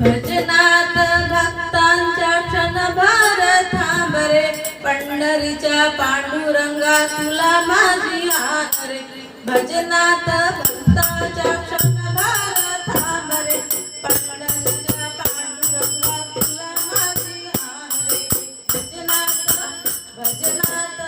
भजनात भक्तांच्या क्षणभर थांबरे पंढरीच्या पांडुरंगा तुला माझी आरे भजनात भक्ताच्या क्षणभर थांबरे पंढरीच्या पांडुरंगा तुला माझी आरे भजनात भजनात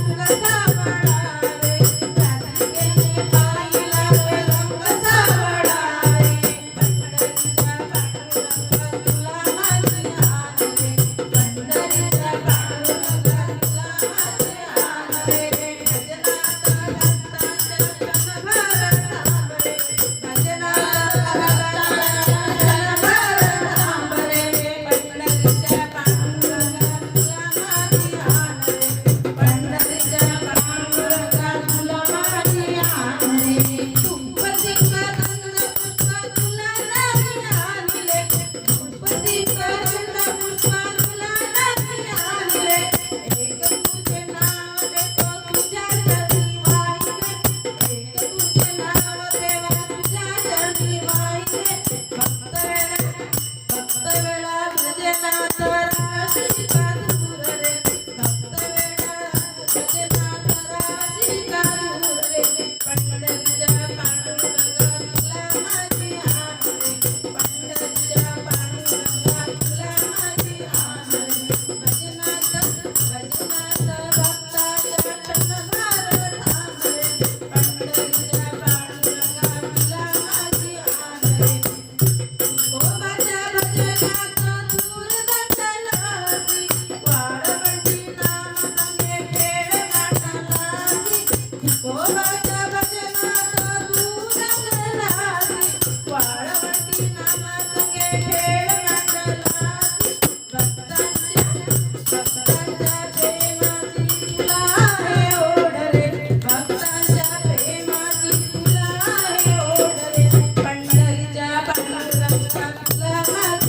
Gracias a Thank you.